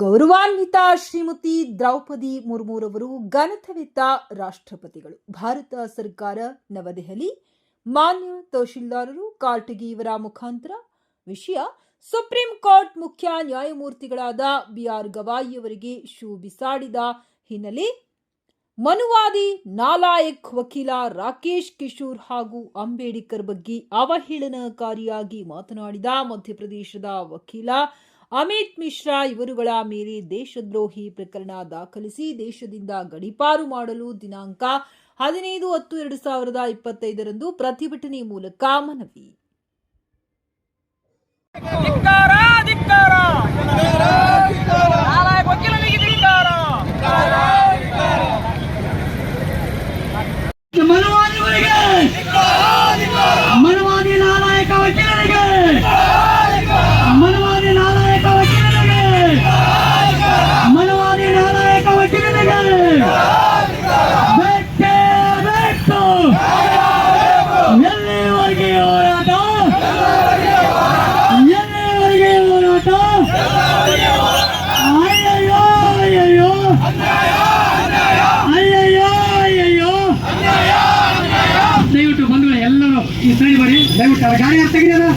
ಗೌರವಾನ್ವಿತ ಶ್ರೀಮತಿ ದ್ರೌಪದಿ ಮುರ್ಮುರವರು ಗಣತವಿತ ರಾಷ್ಟ್ರಪತಿಗಳು. ಭಾರತ ಸರ್ಕಾರ ನವದೆಹಲಿ, ಮಾನ್ಯ ತಹಶೀಲ್ದಾರರು ಕಾರ್ಟಗಿ ಇವರ ಮುಖಾಂತರ. ವಿಷಯ, ಸುಪ್ರೀಂ ಕೋರ್ಟ್ ಮುಖ್ಯ ನ್ಯಾಯಮೂರ್ತಿಗಳಾದ ಬಿ ಆರ್ ಗವಾಯಿಯವರಿಗೆ ಶೂ ಬಿಸಾಡಿದ ಹಿನ್ನೆಲೆ ಮನುವಾದಿ ನಾಲಾಯಕ್ ವಕೀಲ ರಾಕೇಶ್ ಕಿಶೋರ್ ಹಾಗೂ ಅಂಬೇಡ್ಕರ್ ಬಗ್ಗೆ ಅವಹೇಳನಕಾರಿಯಾಗಿ ಮಾತನಾಡಿದ ಮಧ್ಯಪ್ರದೇಶದ ವಕೀಲ ಅಮಿತ್ ಮಿಶ್ರಾ ಇವರುಗಳ ಮೇಲೆ ದೇಶದ್ರೋಹಿ ಪ್ರಕರಣ ದಾಖಲಿಸಿ ದೇಶದಿಂದ ಗಡಿಪಾರು ಮಾಡಲು ದಿನಾಂಕ ಹದಿನೈದು ಹತ್ತು ಎರಡು ಸಾವಿರದ ಇಪ್ಪತ್ತೈದರಂದು ಪ್ರತಿಭಟನೆ ಮೂಲಕ ಮನವಿ. ಮನವಾದಿ ನಾಲಾಯಕ ವಕೀಲರಿಗೆ. ದಯವಿಟ್ಟು ಬಂಧುಗಳು ಎಲ್ಲರೂ ಈ ಸೈಡ್ ಬನ್ನಿ. ದಯವಿಟ್ಟು ಅವ್ರ ಗಾಡಿ ಯಾರು ತೆಗಿಯೋದ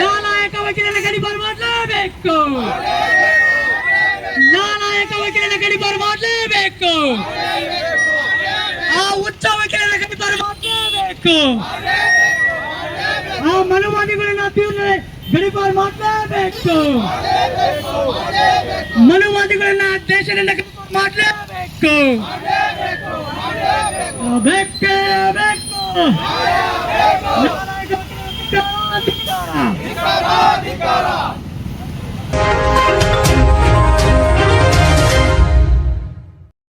ನಾಲಾಯಕ ವಕೀಲರ ಗಡಿಪಾರು ಮಾಡಲೇಬೇಕು ನಾಲಾಯಕ ವಕೀಲರ ಗಡಿಪಾರು ಮಾಡಲೇಬೇಕು ಆ ಉಚ್ಚ ವಕೀಲರ ಗಡಿಪಾರು ಮಾಡಲೇಬೇಕು ಆ ಮನುವಾದಿಗಳನ್ನ ತೀವ್ರ ಗಡಿಪಾರು ಮಾಡಲೇಬೇಕು ಮನುವಾದಿಗಳನ್ನ ದೇಶದಿಂದ ಮಾಡಲೇಬೇಕು ಬೇಕೇ ಬೇಕು ಧಿಕಾರ